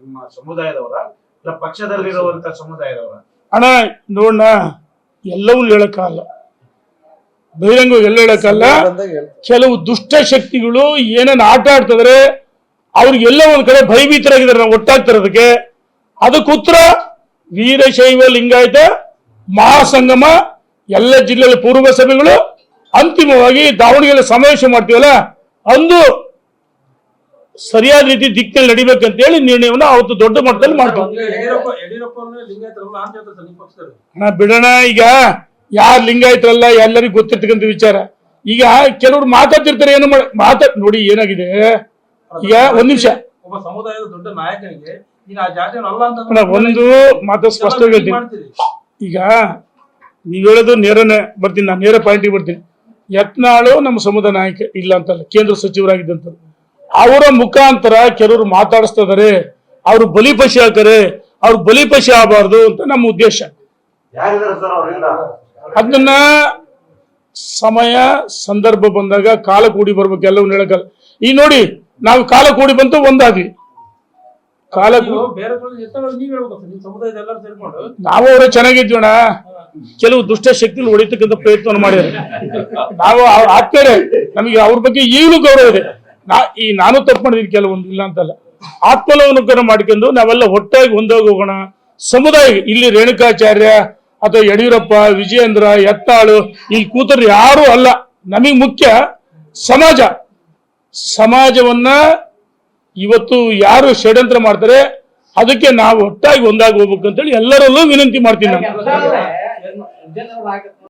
ನಿಮ್ಮ ಸಮುದಾಯದವರ ಇಲ್ಲ ಪಕ್ಷದಲ್ಲಿರುವಂತ ಸಮುದಾಯದವರ? ಅಣ್ಣ ನೋಡಣ ಎಲ್ಲವೂ ಹೇಳಕ್ಕಾಗಲ್ಲ ಬಹಿರಂಗ ಎಲ್ಲ ಹೇಳಕ್ಕಲ್ಲ ಕೆಲವು ದುಷ್ಟ ಶಕ್ತಿಗಳು ಏನೇನು ಆಟ ಆಡ್ತಿದ್ರೆ ಅವ್ರಿಗೆಲ್ಲ ಒಂದ್ ಕಡೆ ಭಯಭೀತರಾಗಿದ್ದಾರೆ ನಾವು ಒಟ್ಟಾಗ್ತಿರೋದಕ್ಕೆ. ಅದಕ್ಕೆ ಉತ್ತರ, ವೀರಶೈವ ಲಿಂಗಾಯತ, ಮಹಾಸಂಗಮ, ಎಲ್ಲ ಜಿಲ್ಲೆಯಲ್ಲಿ ಪೂರ್ವ ಸಭೆಗಳು ಅಂತಿಮವಾಗಿ ದಾವಣಗೆರೆ ಸಮಾವೇಶ ಮಾಡ್ತೀವಲ್ಲ, ಅಂದು ಸರಿಯಾದ ರೀತಿ ದಿಕ್ಕಿನಲ್ಲಿ ನಡಿಬೇಕಂತ ಹೇಳಿ ನಿರ್ಣಯವನ್ನು ಅವತ್ತು ದೊಡ್ಡ ಮಟ್ಟದಲ್ಲಿ ಮಾಡ್ತೀವಿ. ಬಿಡೋಣ ಈಗ ಯಾರು ಲಿಂಗಾಯತರಲ್ಲ ಎಲ್ಲರಿಗೂ ಗೊತ್ತಿರ್ತಕ್ಕಂತ ವಿಚಾರ. ಈಗ ಕೆಲವರು ಮಾತಾಡ್ತಿರ್ತಾರೆ ಏನು ಮಾಡಿ ಮಾತಾಡ್ ನೋಡಿ ಏನಾಗಿದೆ. ಈಗ ಒಂದ್ ನಿಮಿಷ. ಒಬ್ಬ ಸಮುದಾಯದ ದೊಡ್ಡ ನಾಯಕನಿಗೆ ಒಂದು ಮಾತು ಸ್ಪಷ್ಟವಾಗಿ ಹೇಳ್ತೀನಿ. ಈಗ ನೀವ್ ಹೇಳೋದು ನೇರನೇ ಬರ್ತೀನಿ ನಾನು ನೇರ ಪಾಯಿಂಟಿಗೆ ಬರ್ತೀನಿ. ಯತ್ನಾಳು ನಮ್ಮ ಸಮುದಾಯ ನಾಯಕ ಇಲ್ಲ ಅಂತಲ್ಲ ಕೇಂದ್ರ ಸಚಿವರಾಗಿದ್ದಂತ ಅವರ ಮುಖಾಂತರ ಕೆಲವರು ಮಾತಾಡಿಸ್ತಾ ಇದಾರೆ ಅವ್ರು ಬಲಿಪಶಿ ಹಾಕರೆ ಅವ್ರು ಬಲಿಪಶಿ ಆಗಬಾರ್ದು ಅಂತ ನಮ್ಮ ಉದ್ದೇಶ. ಯಾರಿದ್ದಾರೆ ಸರ್ ಅವರಿಂದ ಅದನ್ನ ಸಮಯ ಸಂದರ್ಭ ಬಂದಾಗ ಕಾಲ ಕೂಡಿ ಬರ್ಬೇಕು ಎಲ್ಲವನ್ನ ಹೇಳಕ್ಕಲ್ಲ ಈ ನೋಡಿ ನಾವು ಕಾಲ ಕೂಡಿ ಬಂತು ಒಂದಾದ್ವಿ ಕಾಲ ನೀವು ಕೂ- ಬೇರೆ ಕಡೆ ಎತ್ತಗಳು ನೀವ್ ಹೇಳ್ಬೇಕು ನಿಮ್ಮ ಸಮುದಾಯದ ಎಲ್ಲರೂ ಸೇರ್ಕೊಂಡು. ನಾವು ಅವರೇ ಚೆನ್ನಾಗಿದ್ವಣ ಕೆಲವು ದುಷ್ಟ ಶಕ್ತಿಗಳು ಹೊಡಿತಕ್ಕಂಥ ಪ್ರಯತ್ನ ಮಾಡಿದ್ದಾರೆ. ನಾವು ಆಗ್ತಾರೆ ನಮಗೆ ಅವ್ರ ಬಗ್ಗೆ ಈಗಲೂ ಗೌರವ ಇದೆ. ನಾ ಈ ನಾನು ತಪ್ಪು ಮಾಡಿದೀನಿ ಕೆಲವೊಂದು ಇಲ್ಲ ಅಂತಲ್ಲ. ಆತ್ಮಲವನುಗ್ರಹ ಮಾಡ್ಕೊಂಡು ನಾವೆಲ್ಲ ಒಟ್ಟಾಗಿ ಒಂದಾಗಿ ಹೋಗೋಣ. ಸಮುದಾಯ ಇಲ್ಲಿ ರೇಣುಕಾಚಾರ್ಯ ಅಥವಾ ಯಡಿಯೂರಪ್ಪ, ವಿಜಯೇಂದ್ರ, ಎತ್ತಾಳು, ಇಲ್ಲಿ ಕೂತರು ಯಾರು ಅಲ್ಲ. ನಮಗೆ ಮುಖ್ಯ ಸಮಾಜ. ಸಮಾಜವನ್ನ ಇವತ್ತು ಯಾರು ಷಡ್ಯಂತ್ರ ಮಾಡ್ತಾರೆ, ಅದಕ್ಕೆ ನಾವು ಒಟ್ಟಾಗಿ ಒಂದಾಗಿ ಹೋಗ್ಬೇಕು ಅಂತೇಳಿ ಎಲ್ಲರಲ್ಲೂ ವಿನಂತಿ ಮಾಡ್ತೀನಿ